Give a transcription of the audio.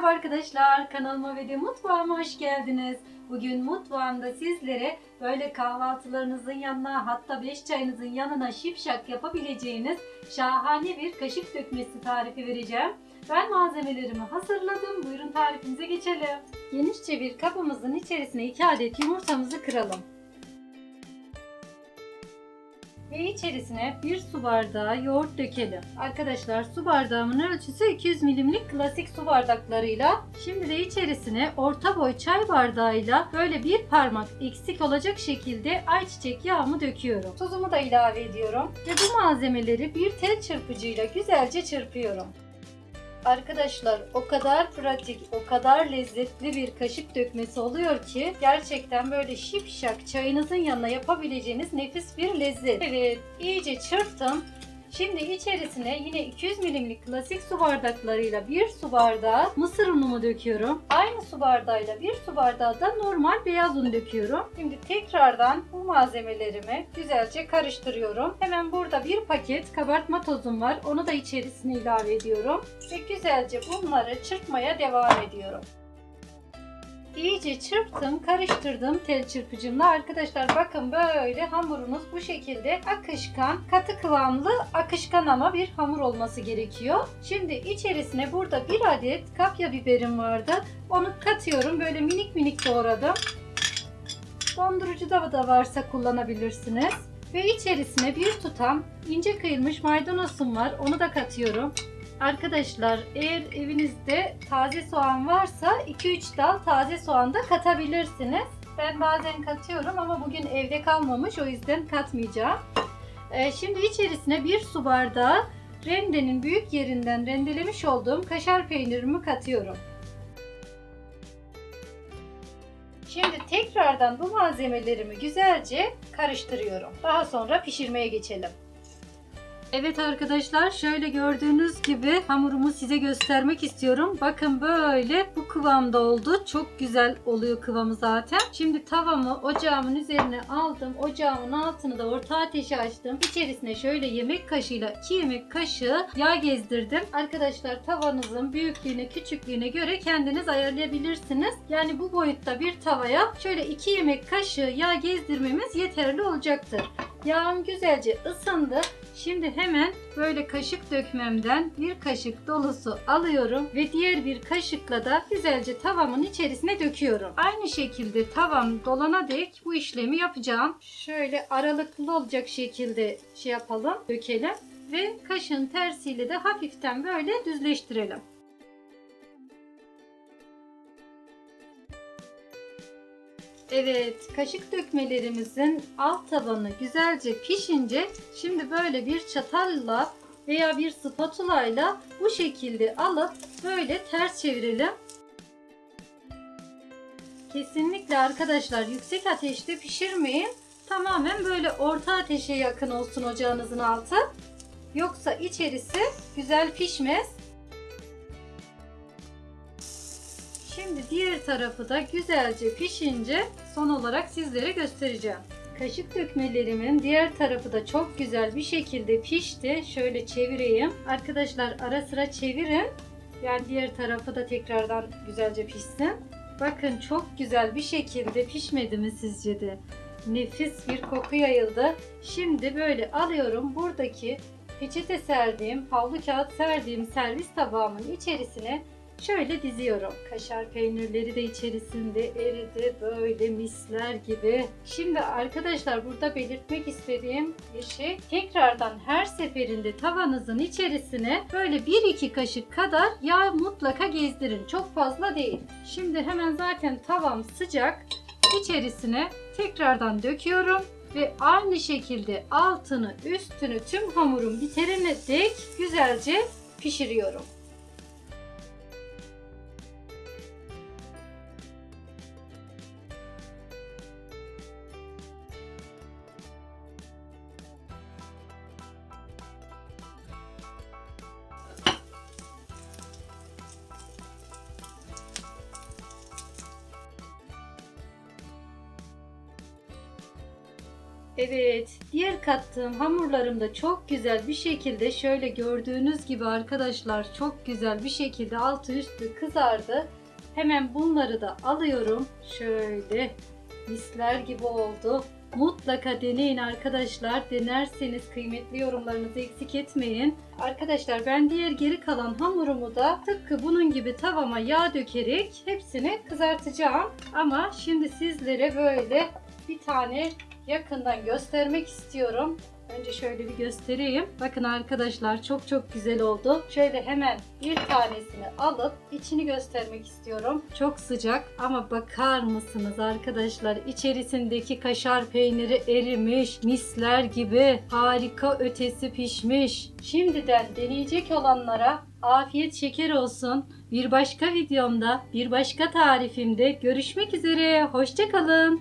Merhaba arkadaşlar, kanalıma ve de mutfağıma hoş geldiniz. Bugün mutfağımda sizlere böyle kahvaltılarınızın yanına hatta beş çayınızın yanına şipşak yapabileceğiniz şahane bir kaşık dökmesi tarifi vereceğim. Ben malzemelerimi hazırladım. Buyurun tarifimize geçelim. Genişçe bir kabımızın içerisine 2 adet yumurtamızı kıralım. Ve içerisine bir su bardağı yoğurt dökelim. Arkadaşlar su bardağımın ölçüsü 200 milimlik klasik su bardaklarıyla. Şimdi de içerisine orta boy çay bardağıyla böyle bir parmak eksik olacak şekilde ayçiçek yağımı döküyorum. Tuzumu da ilave ediyorum. Ve bu malzemeleri bir tel çırpıcıyla güzelce çırpıyorum. Arkadaşlar o kadar pratik, o kadar lezzetli bir kaşık dökmesi oluyor ki gerçekten böyle şipşak çayınızın yanına yapabileceğiniz nefis bir lezzet. Evet, iyice çırptım. Şimdi içerisine yine 200 milimlik klasik su bardaklarıyla bir su bardağı mısır unumu döküyorum. Aynı su bardağıyla bir su bardağı da normal beyaz un döküyorum. Şimdi tekrardan bu malzemelerimi güzelce karıştırıyorum. Hemen burada bir paket kabartma tozum var. Onu da içerisine ilave ediyorum. Ve güzelce bunları çırpmaya devam ediyorum. İyice çırptım, karıştırdım tel çırpıcımla. Arkadaşlar bakın böyle hamurunuz bu şekilde akışkan, katı kıvamlı, akışkan ama bir hamur olması gerekiyor. Şimdi içerisine burada bir adet kapya biberim vardı. Onu katıyorum. Böyle minik minik doğradım. Dondurucuda da varsa kullanabilirsiniz. Ve içerisine bir tutam ince kıyılmış maydanozum var. Onu da katıyorum. Arkadaşlar eğer evinizde taze soğan varsa 2-3 dal taze soğan da katabilirsiniz. Ben bazen katıyorum ama bugün evde kalmamış o yüzden katmayacağım. Ee, şimdi içerisine bir su bardağı rendenin büyük yerinden rendelemiş olduğum kaşar peynirimi katıyorum. Şimdi tekrardan bu malzemelerimi güzelce karıştırıyorum. Daha sonra pişirmeye geçelim. Evet arkadaşlar şöyle gördüğünüz gibi hamurumu size göstermek istiyorum. Bakın böyle bu kıvamda oldu. Çok güzel oluyor kıvamı zaten. Şimdi tavamı ocağımın üzerine aldım. Ocağımın altını da orta ateşe açtım. İçerisine şöyle yemek kaşığıyla 2 yemek kaşığı yağ gezdirdim. Arkadaşlar tavanızın büyüklüğüne küçüklüğüne göre kendiniz ayarlayabilirsiniz. Yani bu boyutta bir tavaya şöyle 2 yemek kaşığı yağ gezdirmemiz yeterli olacaktır. Yağım güzelce ısındı. Şimdi hemen böyle kaşık dökmemden bir kaşık dolusu alıyorum ve diğer bir kaşıkla da güzelce tavamın içerisine döküyorum. Aynı şekilde tavam dolana dek bu işlemi yapacağım. Şöyle aralıklı olacak şekilde şey yapalım, dökelim ve kaşın tersiyle de hafiften böyle düzleştirelim. Evet, kaşık dökmelerimizin alt tabanı güzelce pişince şimdi böyle bir çatalla veya bir spatula ile bu şekilde alıp böyle ters çevirelim. Kesinlikle arkadaşlar yüksek ateşte pişirmeyin. Tamamen böyle orta ateşe yakın olsun ocağınızın altı. Yoksa içerisi güzel pişmez. Şimdi diğer tarafı da güzelce pişince son olarak sizlere göstereceğim. Kaşık dökmelerimin diğer tarafı da çok güzel bir şekilde pişti. Şöyle çevireyim. Arkadaşlar ara sıra çevirin. Yani diğer tarafı da tekrardan güzelce pişsin. Bakın çok güzel bir şekilde pişmedi mi sizce de? Nefis bir koku yayıldı. Şimdi böyle alıyorum buradaki peçete serdiğim, havlu kağıt serdiğim servis tabağımın içerisine Şöyle diziyorum. Kaşar peynirleri de içerisinde eridi böyle misler gibi. Şimdi arkadaşlar burada belirtmek istediğim bir şey. Tekrardan her seferinde tavanızın içerisine böyle 1-2 kaşık kadar yağ mutlaka gezdirin. Çok fazla değil. Şimdi hemen zaten tavam sıcak. İçerisine tekrardan döküyorum ve aynı şekilde altını üstünü tüm hamurun biterine dek güzelce pişiriyorum. Evet, diğer kattığım hamurlarım da çok güzel bir şekilde şöyle gördüğünüz gibi arkadaşlar çok güzel bir şekilde altı üstü kızardı. Hemen bunları da alıyorum. Şöyle misler gibi oldu. Mutlaka deneyin arkadaşlar. Denerseniz kıymetli yorumlarınızı eksik etmeyin. Arkadaşlar ben diğer geri kalan hamurumu da tıpkı bunun gibi tavama yağ dökerek hepsini kızartacağım. Ama şimdi sizlere böyle bir tane yakından göstermek istiyorum. Önce şöyle bir göstereyim. Bakın arkadaşlar çok çok güzel oldu. Şöyle hemen bir tanesini alıp içini göstermek istiyorum. Çok sıcak ama bakar mısınız arkadaşlar içerisindeki kaşar peyniri erimiş, misler gibi harika ötesi pişmiş. Şimdiden deneyecek olanlara afiyet şeker olsun. Bir başka videomda, bir başka tarifimde görüşmek üzere. Hoşçakalın.